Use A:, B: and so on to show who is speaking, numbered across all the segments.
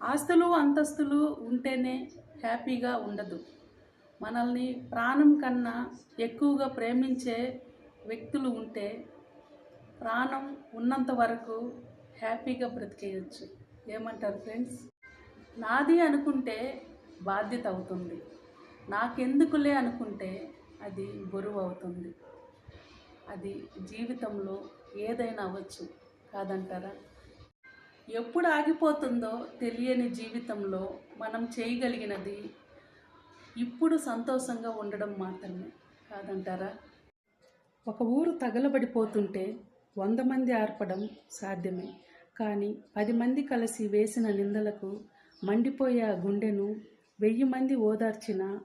A: ఆస్తులు అంతస్తులు ఉంటేనే హ్యాపీగా ఉండదు. మనల్ని ప్రాణం కన్నా ఎక్కువగా ప్రేమించే వ్యక్తులు ఉంటే ప్రాణం ఉన్నంత వరకు హ్యాపీగా బ్రతికేయచ్చు. ఏమంటారు ఫ్రెండ్స్? నాది అనుకుంటే బాధ్యత అవుతుంది. నాకెందుకులే అనుకుంటే అది బరువు అవుతుంది. అది జీవితంలో ఏదైనా అవ్వచ్చు. కాదంటారా? ఎప్పుడు ఆగిపోతుందో తెలియని జీవితంలో మనం చేయగలిగినది ఇప్పుడు సంతోషంగా ఉండడం మాత్రమే. కాదంటారా? ఒక ఊరు తగలబడిపోతుంటే వంద మంది ఆర్పడం సాధ్యమే. కానీ పది మంది కలిసి వేసిన నిందలకు మండిపోయే ఆ గుండెను వెయ్యి మంది ఓదార్చినా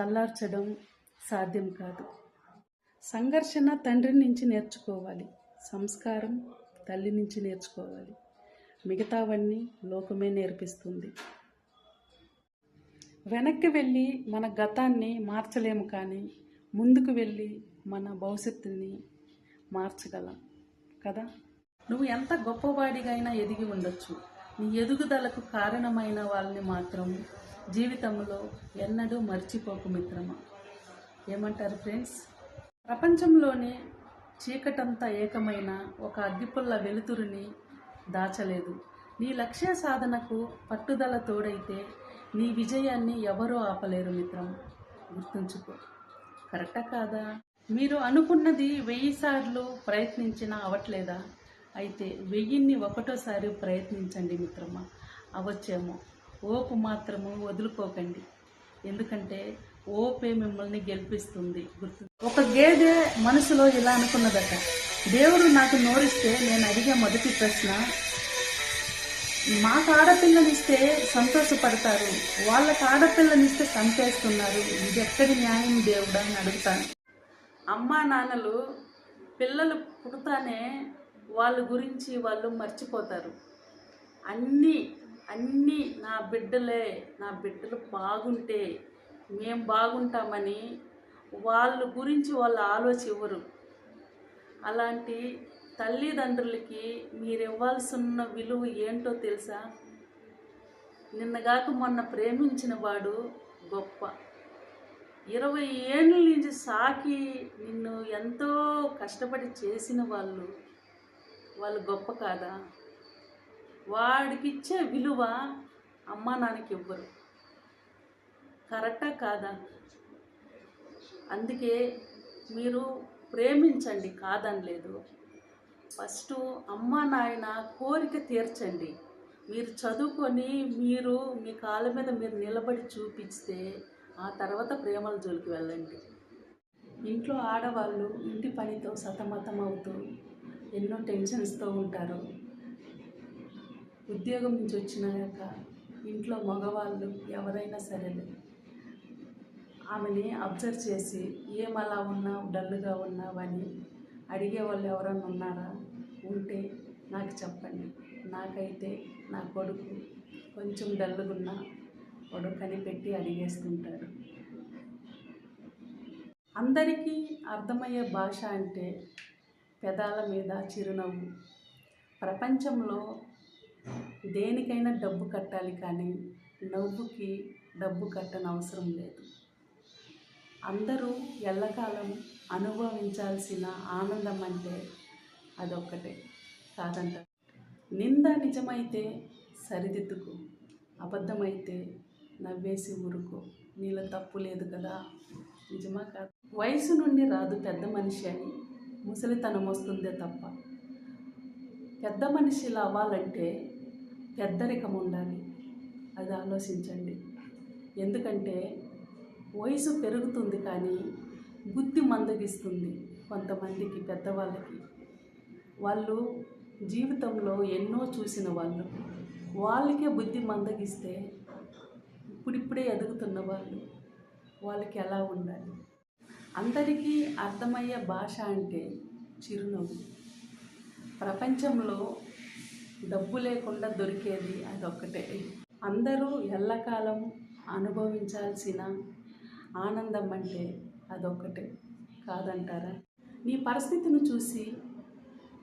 A: చల్లార్చడం సాధ్యం కాదు. సంఘర్షణ తండ్రి నుంచి నేర్చుకోవాలి. సంస్కారం తల్లి నుంచి నేర్చుకోవాలి. మిగతావన్నీ లోకమే నేర్పిస్తుంది. వెనక్కి వెళ్ళి మన గతాన్ని మార్చలేము కానీ ముందుకు వెళ్ళి మన భవిష్యత్తుని మార్చగలం కదా? నువ్వు ఎంత గొప్పవాడిగైనా ఎదిగి ఉండొచ్చు. నీ ఎదుగుదలకు కారణమైన వాళ్ళని మాత్రం జీవితంలో ఎన్నడూ మర్చిపోకు మిత్రమా? ఏమంటారు ఫ్రెండ్స్? ప్రపంచంలోనే చీకటంతా ఏకమైన ఒక అగ్గిపుల్ల వెలుతురుని దాచలేదు. నీ లక్ష్య సాధనకు పట్టుదల తోడైతే నీ విజయాన్ని ఎవరూ ఆపలేరు మిత్రం. గుర్తుంచుకో. కరెక్టా కాదా? మీరు అనుకున్నది వెయ్యి సార్లు ప్రయత్నించినా అవట్లేదా? అయితే వెయ్యిన్ని ఒకటోసారి ప్రయత్నించండి మిత్రమా. అవచ్చేమో. ఓపు మాత్రము వదులుకోకండి. ఎందుకంటే ఓపే మిమ్మల్ని గెలిపిస్తుంది. గుర్తు ఒక గేదె మనసులో ఇలా అనుకున్నదట. దేవుడు నాకు నోరిస్తే నేను అడిగే మొదటి ప్రశ్న మాకు ఆడపిల్లనిస్తే సంతోషపడతారు వాళ్ళకి ఆడపిల్లనిస్తే చంపేస్తున్నారు ఇది ఎక్కడి న్యాయం దేవుడా అని అడుగుతాను. అమ్మా నాన్నలు పిల్లలు పుడతానే వాళ్ళ గురించి వాళ్ళు మర్చిపోతారు. అన్నీ అన్నీ నా బిడ్డలే నా బిడ్డలు బాగుంటే మేము బాగుంటామని వాళ్ళ గురించి వాళ్ళు ఆలోచివ్వరు అలాంటి తల్లిదండ్రులకి మీరు ఇవ్వాల్సిన విలువ ఏంటో తెలుసా? నిన్నగాక మొన్న ప్రేమించిన వాడు గొప్ప. ఇరవై ఏళ్ళ నుంచి సాకి నిన్ను ఎంతో కష్టపడి చేసిన వాళ్ళు వాళ్ళు గొప్ప కాదా? వాడికిచ్చే విలువ అమ్మా నాన్నకి ఇవ్వరు. కరెక్టా కాదా? అందుకే మీరు ప్రేమించండి కాదనలేదు ఫస్ట్ అమ్మ నాయన కోరిక తీర్చండి. మీరు చదువుకొని మీరు మీ కాళ్ళ మీద మీరు నిలబడి చూపిస్తే ఆ తర్వాత ప్రేమల జోలికి వెళ్ళండి. ఇంట్లో ఆడవాళ్ళు ఇంటి పనితో సతమతం అవుతూ ఎన్నో టెన్షన్స్తో ఉంటారు. ఉద్యోగం నుంచి వచ్చినాక ఇంట్లో మగవాళ్ళు ఎవరైనా సరే ఆమెని అబ్జర్వ్ చేసి ఏం అలా ఉన్నావు డల్గా ఉన్నావని అడిగే వాళ్ళు ఎవరైనా ఉన్నారా? ఉంటే నాకు చెప్పండి. నాకైతే నా కొడుకు కొంచెం డల్లుగా ఉన్నా పెట్టి అడిగేస్తుంటాడు. అందరికీ అర్థమయ్యే భాష అంటే పెదాల మీద చిరునవ్వు. ప్రపంచంలో దేనికైనా డబ్బు కట్టాలి కానీ నవ్వుకి డబ్బు కట్టని అవసరం లేదు. అందరూ ఎల్లకాలం అనుభవించాల్సిన ఆనందం అంటే అదొక్కటే. కాదంట నింద నిజమైతే సరిదిద్దుకో అబద్ధమైతే నవ్వేసి ఊరుకో. నీలో తప్పు లేదు కదా? నిజమా కాదు? వయసు నుండి రాదు పెద్ద మనిషి అని ముసలితనం వస్తుందే తప్ప. పెద్ద మనిషిలా అవ్వాలంటే పెద్దరికం ఉండాలి. అది ఆలోచించండి. ఎందుకంటే వయసు పెరుగుతుంది కానీ బుద్ధి మందగిస్తుంది కొంతమందికి పెద్దవాళ్ళకి. వాళ్ళు జీవితంలో ఎన్నో చూసిన వాళ్ళు. వాళ్ళకే బుద్ధి మందగిస్తే ఇప్పుడిప్పుడే ఎదుగుతున్న వాళ్ళు వాళ్ళకి ఎలా ఉండాలి? అందరికీ అర్థమయ్యే భాష అంటే చిరునవ్వు. ప్రపంచంలో డబ్బు లేకుండా దొరికేది అదొక్కటే. అందరూ ఎల్లకాలం అనుభవించాల్సిన ఆనందం అంటే అదొక్కటే కాదంటారా? నీ పరిస్థితిని చూసి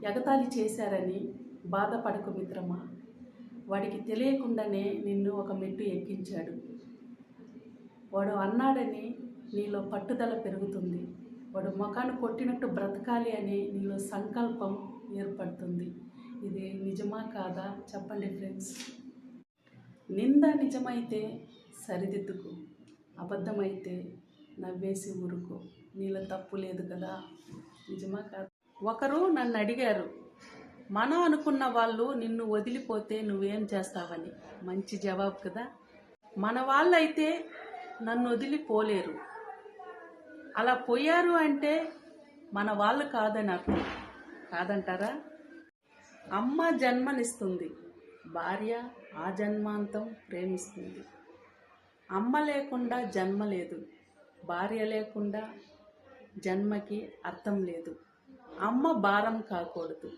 A: ఎగతాళి చేశారని బాధపడకు మిత్రమా? వాడికి తెలియకుండానే నిన్ను ఒక మెట్టు ఎక్కించాడు. వాడు అన్నాడని నీలో పట్టుదల పెరుగుతుంది. వాడు ముఖాన్ని కొట్టినట్టు బ్రతకాలి అని నీలో సంకల్పం ఏర్పడుతుంది. ఇది నిజమా కాదా? చెప్పండి ఫ్రెండ్స్. నింద నిజమైతే సరిదిద్దుకు. అబద్ధమైతే నవ్వేసి ఊరుకో. నీలో తప్పు లేదు కదా? నిజమా కాదు? ఒకరు నన్ను అడిగారు మనం అనుకున్న వాళ్ళు నిన్ను వదిలిపోతే నువ్వేం చేస్తావని? మంచి జవాబు కదా. మన వాళ్ళైతే నన్ను వదిలిపోలేరు. అలా పోయారు అంటే మన వాళ్ళు కాదని అర్థం. కాదంటారా? అమ్మ జన్మనిస్తుంది భార్య ఆ జన్మాంతం ప్రేమిస్తుంది. అమ్మ లేకుండా జన్మ లేదు. భార్య లేకుండా జన్మకి అర్థం లేదు. అమ్మ భారం కాకూడదు.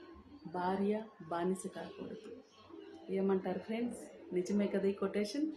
A: భార్య బానిస కాకూడదు. ఏమంటారు ఫ్రెండ్స్ నిజమే కదా ఈ కొటేషన్